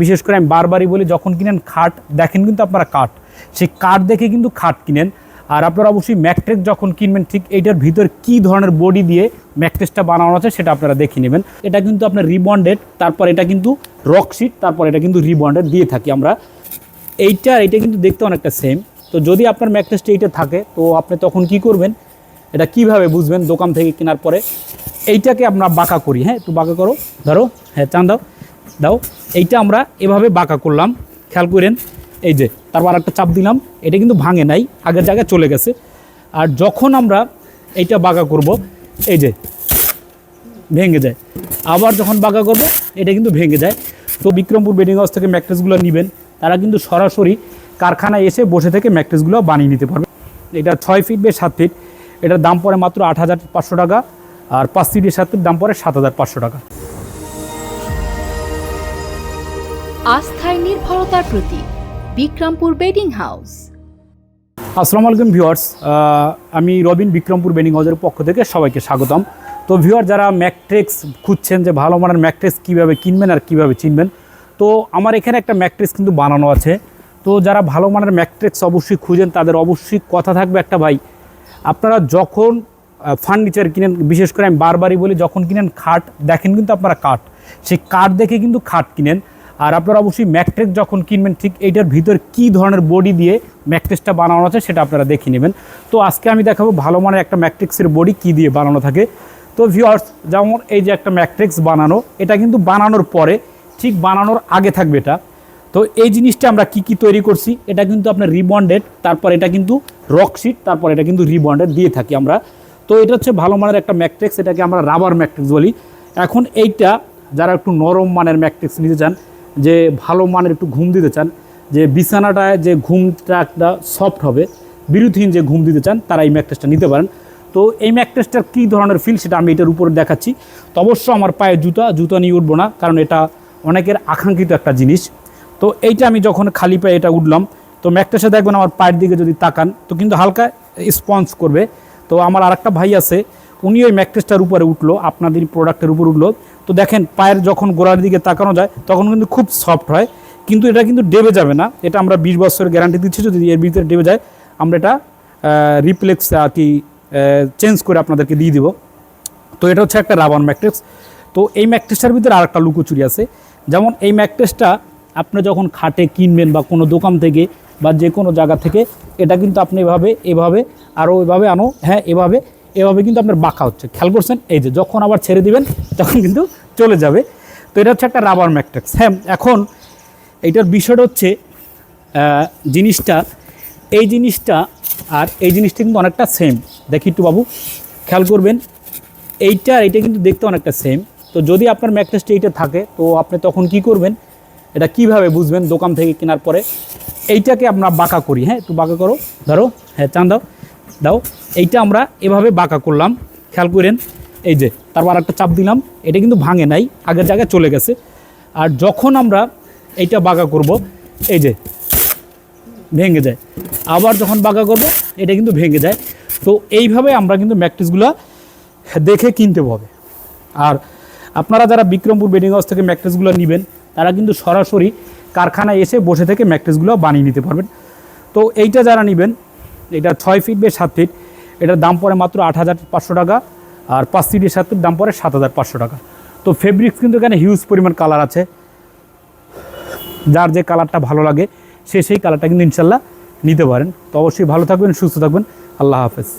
বিশেষ করে আমি বারবারই বলি, যখন কিনেন খাট, দেখেন কিন্তু আপনারা কাঠ। সেই কাঠ দেখে কিন্তু খাট কিনেন। আর আপনারা অবশ্যই ম্যাট্রেস যখন কিনবেন, ঠিক এইটার ভিতর কি ধরনের বডি দিয়ে ম্যাট্রেসটা বানানো আছে সেটা আপনারা দেখে নেবেন। এটা কিন্তু আপনার রিবন্ডেড, তারপর এটা কিন্তু রকশিট তারপর এটা কিন্তু রিবন্ডেড দিয়ে থাকি আমরা। এইটা এটা কিন্তু দেখতে অনেকটা সেম তো যদি আপনার ম্যাট্রেসটা এইটা থাকে, তো আপনি তখন কি করবেন? এটা কীভাবে বুঝবেন? দোকান থেকে কেনার পরে। এইটাকে আমরা বাঁকা করি হ্যাঁ? একটু বাঁকা করো। ধরো হ্যাঁ চান দাও। দাও। এইটা আমরা এভাবে বাঁকা করলাম। খেয়াল করেন, এই যে, তারপর একটা চাপ দিলাম। এটা কিন্তু ভাঙে নাই, আগের জায়গায় চলে গেছে। আর যখন আমরা এইটা বাঁকা করব, এই যে, ভেঙে যায়। আবার যখন বাঁকা করব, এটা কিন্তু ভেঙে যায়। তো বিক্রমপুর বেডিং হাউস থেকে ম্যাট্রেসগুলো নেবেন। তারা কিন্তু সরাসরি কারখানায় এসে বসে থেকে ম্যাট্রেসগুলো বানিয়ে নিতে পারবে। এটা ছয় ফিট বে সাত ফিট। এটার দাম পড়ে মাত্র আট হাজার পাঁচশো টাকা। আর পাঁচ ফিটের সাত ফিট দাম পড়ে সাত হাজার পাঁচশো টাকা। আস্থায় নির্ভরতার প্রতীক, বিক্রমপুর বেডিং হাউস। আসসালামু আলাইকুম ভিউয়ার্স আমি রবিন বিক্রমপুর বেডিং হাউসের পক্ষ থেকে সবাইকে স্বাগতম। তো ভিউয়ার, যারা ম্যাকট্রেক্স খুঁজছেন যে ভালো মানের ম্যাকট্রেক্স কীভাবে কিনবেন আর কীভাবে চিনবেন, তো আমার এখানে একটা ম্যাকট্রেক্স কিন্তু বানানো আছে। তো যারা ভালো মানের ম্যাকট্রেক্স অবশ্যই খুঁজেন, তাদের অবশ্যই কথা থাকবে একটা ভাই, আপনারা যখন ফার্নিচার কিনেন, বিশেষ করে আমি বারবারই বলি, যখন কিনেন খাট, দেখেন কিন্তু আপনারা কাঠ। সেই কাঠ দেখে কিন্তু খাট কিনেন। আর আপনারা অবশ্যই ম্যাট্রেস যখন কিনবেন, ঠিক এইটার ভিতর কি ধরনের বডি দিয়ে ম্যাট্রেসটা বানানো আছে সেটা আপনারা দেখে নেবেন। তো আজকে আমি দেখাবো ভালো মানের একটা ম্যাট্রিক্সের বডি কি দিয়ে বানানো থাকে। তো ভিউয়ার্স যেমন এই যে একটা ম্যাট্রিক্স বানানো, এটা কিন্তু বানানোর পরে, ঠিক বানানোর আগে থাকবে এটা। তো এই জিনিসটা আমরা কি কি তৈরি করছি, এটা কিন্তু আপনার রিবন্ডেড, তারপর এটা কিন্তু রকশিট তারপর এটা কিন্তু রিবন্ডেড দিয়ে থাকি আমরা। তো এটা হচ্ছে ভালো মানের একটা ম্যাট্রিক্স এটাকে আমরা রাবার ম্যাট্রিক্স বলি। এখন এইটা যারা একটু নরম মানের ম্যাট্রিক্স নিতে চান যে ভালো মানের একটু ঘুম দিতে চান, যে বিছানাটায় যে ঘুমটা একটা সফট হবে, বিরতিহীন যে ঘুম দিতে চান, তারা এই ম্যাট্রেসটা নিতে পারেন। তো এই ম্যাট্রেসটার কী ধরনের ফিল সেটা আমি এটার উপরে দেখাচ্ছি। তো অবশ্য আমার পায়ে জুতা জুতা নিয়ে উঠবো না, কারণ এটা অনেকের আকাঙ্ক্ষিত একটা জিনিস। তো এইটা আমি যখন খালি পায়ে এটা উঠলাম, তো ম্যাট্রেসে দেখবেন আমার পায়ের দিকে যদি তাকান, তো কিন্তু হালকা স্পঞ্জ করবে। তো আমার আরেকটা ভাই আছে উনি ওই ম্যাট্রেসটার উপরে উঠল, আপনাদের প্রোডাক্টের উপর উঠল। তো দেখেন, পায়ের যখন গোড়ার দিকে তাকানো যায়, তখন কিন্তু খুব সফট হয়। কিন্তু এটা কিন্তু ডেবে যাবে না। এটা আমরা বিশ বছরের গ্যারান্টি দিচ্ছি, যদি এর ভিতরে ডেবে যায়, আমরা এটা রিপ্লেক্স আর কি চেঞ্জ করে আপনাদেরকে দিয়ে দিব। তো এটা হচ্ছে একটা রাবার ম্যাট্রেস তো এই ম্যাট্রেসটার ভিতরে আর একটা লুকোচুরি আছে। যেমন এই ম্যাট্রেসটা আপনি যখন খাটে কিনবেন বা কোনো দোকান থেকে বা যে কোনো জায়গা থেকে, এটা কিন্তু আপনি এভাবে এভাবে, আরও এভাবে আনো। হ্যাঁ এভাবে এভাবে কিন্তু আপনার বাঁকা হচ্ছে। খেয়াল করছেন? এই যে যখন আবার ছেড়ে দিবেন, তখন কিন্তু চলে যাবে। তো এটা হচ্ছে একটা রাবার ম্যাট্রিক্স হ্যাঁ এখন এইটার বিষয়টা হচ্ছে জিনিসটা, এই জিনিসটা আর এই জিনিসটা কিন্তু অনেকটা সেম দেখি একটু বাবু, খেয়াল করবেন, এইটা আর এইটা কিন্তু দেখতে অনেকটা সেম তো যদি আপনার ম্যাট্রেসটা এইটা থাকে, তো আপনি তখন কি করবেন? এটা কীভাবে বুঝবেন? দোকান থেকে কেনার পরে। এইটাকে আমরা বাঁকা করি। হ্যাঁ একটু বাঁকা করো। ধরো হ্যাঁ চান দাও। দাও। এইটা আমরা এভাবে বাঁকা করলাম। খেয়াল করেন, এই যে, তারপর একটা চাপ দিলাম। এটা কিন্তু ভাঙে নাই, আগের জায়গায় চলে গেছে। আর যখন আমরা এইটা বাঁকা করব, এই যে, ভেঙে যায়। আবার যখন বাঁকা করব, এটা কিন্তু ভেঙে যায়। তো এইভাবে আমরা কিন্তু ম্যাট্রিক্সগুলো দেখে কিনতে হবে। আর আপনারা যারা বিক্রমপুর বেডিং হাউস থেকে ম্যাট্রেসগুলো নেবেন, তারা কিন্তু সরাসরি কারখানায় এসে বসে থেকে ম্যাট্রেসগুলো বানিয়ে নিতে পারবেন। তো এইটা যারা নেবেন এটা ছয় ফিট বে সাত ফিট এটার দাম পড়ে মাত্র আট হাজার পাঁচশো টাকা, আর পাঁচ ফিটের সাত ফিট দাম পড়ে সাত হাজার পাঁচশো টাকা। তো ফেব্রিক্স কিন্তু এখানে হিউজ পরিমাণ কালার আছে। যার যে কালারটা ভালো লাগে, সে সেই কালারটা কিন্তু ইনশাল্লাহ নিতে পারেন। তো অবশ্যই ভালো থাকবেন, সুস্থ থাকবেন। আল্লাহ হাফেজ।